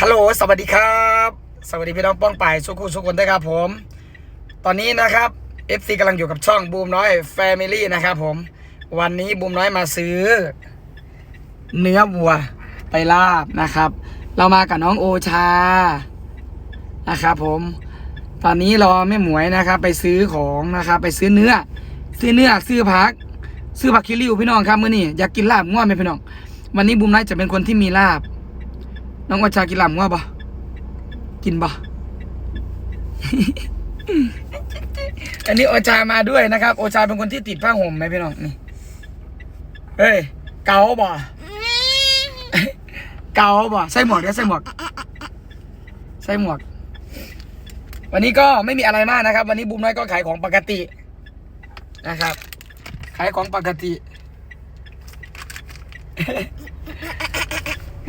ฮัลโหล สวัสดีครับ สวัสดีพี่น้องป้องป่ายสุขุสุขคนด้วยครับผม ตอนนี้นะครับ FC กำลังอยู่กับช่องบูมน้อย Family นะครับผม วันนี้บูมน้อยมาซื้อ เนื้อวัวไปลาบนะครับ เรามากับน้องโอชา นะครับผม ตอนนี้รอแม่หมวยนะครับ ไปซื้อของนะครับ ไปซื้อเนื้อ ซื้อเนื้อซื้อผัก ซื้อผักคิริวพี่น้องครับมื้อนี้อยากกินลาบง่วงไหมพี่น้อง วันนี้บูมน้อยจะเป็นคนที่มีลาบ น้องโอชากินลาบง่วงปะกินปะอันนี้โอชามาด้วยนะครับ โอชาเป็นคนที่ติดผ้าห่มไหมพี่น้องนี่เฮ้ยเกาบ่เกาบ่ใส่หมวกเดี๋ยวใส่หมวกใส่หมวก วันนี้ก็ไม่มีอะไรมากนะครับ วันนี้บูมน้อยก็ขายของปกตินะครับ ขายของปกติ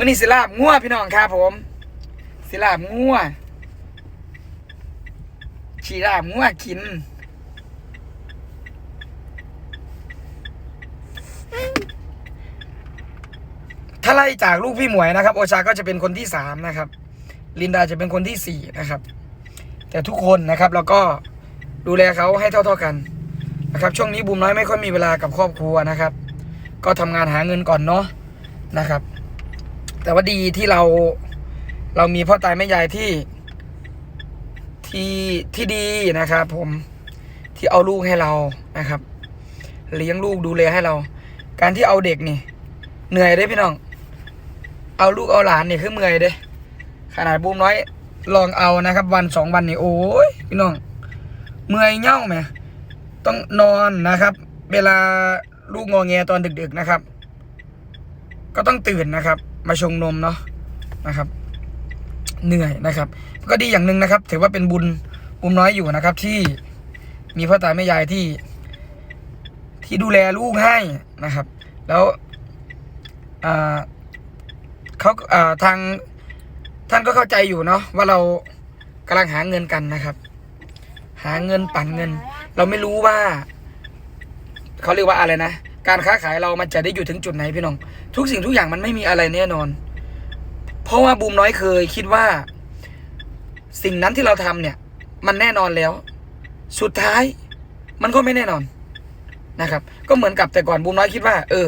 มันนี่สิลาบงัวพี่น้องครับผม สิลาบงัวฉีลาบงัวกินถ้าไล่จากลูกพี่หมวยนะครับ โอชาก็จะเป็นคนที่สามนะครับ ลินดาจะเป็นคนที่สี่นะครับ แต่ทุกคนนะครับเราก็ดูแลเขาให้เท่าๆกันนะครับ ช่วงนี้บูมน้อยไม่ค่อยมีเวลากับครอบครัวนะครับ ก็ทำงานหาเงินก่อนเนาะนะครับ แต่ว่าดีที่เราเรามีพ่อตายแม่ยายที่ที่ที่ดีนะครับ ผมที่เอาลูกให้เรานะครับ เลี้ยงลูกดูแลให้เรา การที่เอาเด็กนี่ เหนื่อยเด้พี่น้อง เอาลูกเอาหลานนี่คือเมื่อยเด้ขนาดบูมน้อยลองเอานะครับ วันสองวันนี่โอ้ยพี่น้องเมื่อยเง่าไหมต้องนอนนะครับ เวลาลูกงอแงตอนดึก ๆนะครับ ก็ต้องตื่นนะครับ มาชงนมเนาะนะครับ เหนื่อยนะครับ ก็ดีอย่างหนึ่งนะครับ ถือว่าเป็นบุญบุญน้อยอยู่นะครับ ที่มีพ่อตาแม่ยายที่ ที่ดูแลลูกให้นะครับ แล้วอ่าเขาอ่าทางท่านก็เข้าใจอยู่เนาะว่าเรากำลังหาเงินกันนะครับ หาเงินปั่นเงิน เราไม่รู้ว่า เขาเรียกว่าอะไรนะ การค้าขายเรามันจะได้อยู่ถึงจุดไหนพี่น้อง ทุกสิ่งทุกอย่างมันไม่มีอะไรแน่นอน เพราะว่าบูมน้อยเคยคิดว่า สิ่งนั้นที่เราทำเนี่ย มันแน่นอนแล้ว สุดท้าย มันก็ไม่แน่นอนนะครับ ก็เหมือนกับแต่ก่อนบูมน้อยคิดว่า เออ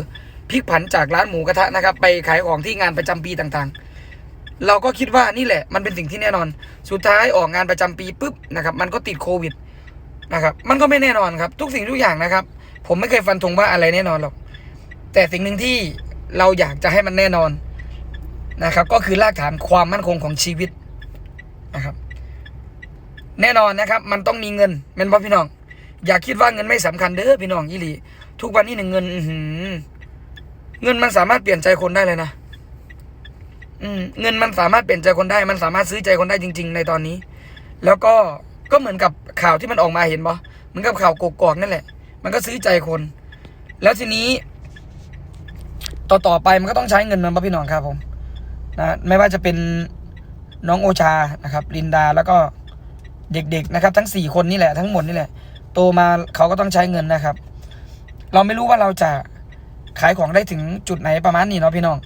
พลิกผันจากร้านหมูกระทะนะครับ ไปขายของที่งานประจำปีต่างๆ เราก็คิดว่านี่แหละ มันเป็นสิ่งที่แน่นอน สุดท้ายออกงานประจำปีปุ๊บนะครับ มันก็ติดโควิดนะครับ มันก็ไม่แน่นอนครับ ทุกสิ่งทุกอย่างนะครับ ผมไม่เคยฟันธงว่าอะไรแน่นอนหรอก แต่สิ่งหนึ่งที่เราอยากจะให้มันแน่นอนนะครับ ก็คือรากฐานความมั่นคงของชีวิตนะครับ แน่นอนนะครับ มันต้องมีเงินเป็นพ่อพี่น้อง อย่าคิดว่าเงินไม่สำคัญเด้อพี่น้องยี่หลีทุกวันนี้หนึ่งเงินอืเงินมันสามารถเปลี่ยนใจคนได้เลยนะอืมเงินมันสามารถเปลี่ยนใจคนได้ มันสามารถซื้อใจคนได้จริง ๆ ในตอนนี้ แล้วก็ก็เหมือนกับข่าวที่มันออกมาเห็นปะเหมือนกับข่าวกกอกนั่นแหละ มันก็ซื้อใจคน แล้วทีนี้ ต่อต่อไปมันก็ต้องใช้เงินมันปะพี่น้องครับผมนะไม่ว่าจะเป็นน้องโอชานะครับลินดาแล้วก็เด็กๆนะครับ ทั้งสี่คนนี่แหละทั้งหมดนี่แหละ โตมาเขาก็ต้องใช้เงินนะครับ เราไม่รู้ว่าเราจะขายของได้ถึงจุดไหนประมาณนี้เนาะพี่น้อง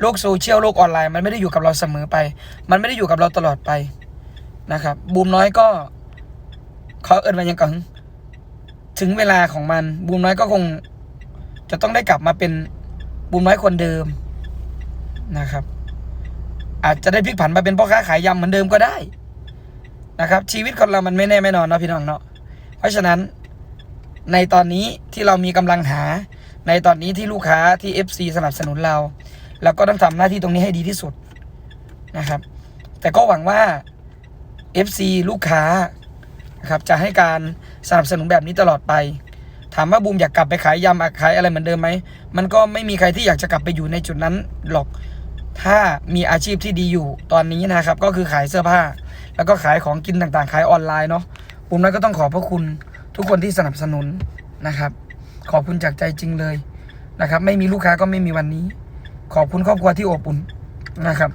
โลกโซเชียลโลกออนไลน์มันไม่ได้อยู่กับเราเสมอไป มันไม่ได้อยู่กับเราตลอดไปนะครับ บูมน้อยก็เขาเอิญมายังกัง ถึงเวลาของมันบูมน้อยก็คง จะต้องได้กลับมาเป็นบูมน้อยคนเดิมนะครับ อาจจะได้พลิกผันมาเป็นพ่อค้าขายยำเหมือนเดิมก็ได้นะครับ ชีวิตคนเรามันไม่แน่ไม่นอนเนาะพี่น้องเนาะเพราะฉะนั้นในตอนนี้ที่เรามีกำลังหา ในตอนนี้ที่ลูกค้าที่ FC สนับสนุนเราเราก็ต้องทำหน้าที่ตรงนี้ให้ดีที่สุดนะครับ แต่ก็หวังว่า FC ลูกค้า นะครับจะให้การสนับสนุนแบบนี้ตลอดไป ถามว่าบูมอยากกลับไปขายยำอขายอะไรเหมือนเดิมไหมมันก็ไม่มีใครที่อยากจะกลับไปอยู่ในจุดนั้นหรอก ถ้ามีอาชีพที่ดีอยู่ตอนนี้นะครับ ก็คือขายเสื้อผ้า แล้วก็ขายของกินต่างๆ ขายออนไลน์เนาะบูมนั้นก็ต้องขอบพระคุณทุกคนที่สนับสนุนนะครับ ขอบคุณจากใจจริงเลยนะครับ ไม่มีลูกค้าก็ไม่มีวันนี้ ขอบคุณครอบครัวที่อบอุ่นนะครับ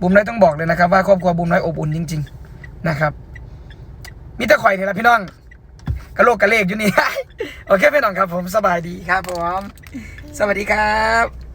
บูมน้อยต้องบอกเลยนะครับว่าครอบครัวบูมน้อยอบอุ่นจริง ๆ นะครับ มีแต่ข่อยนี่แหละพี่น้องกระโลกกระเลกอยู่นี่ โอเคพี่น้องครับผมสบายดีครับผม สวัสดีครับ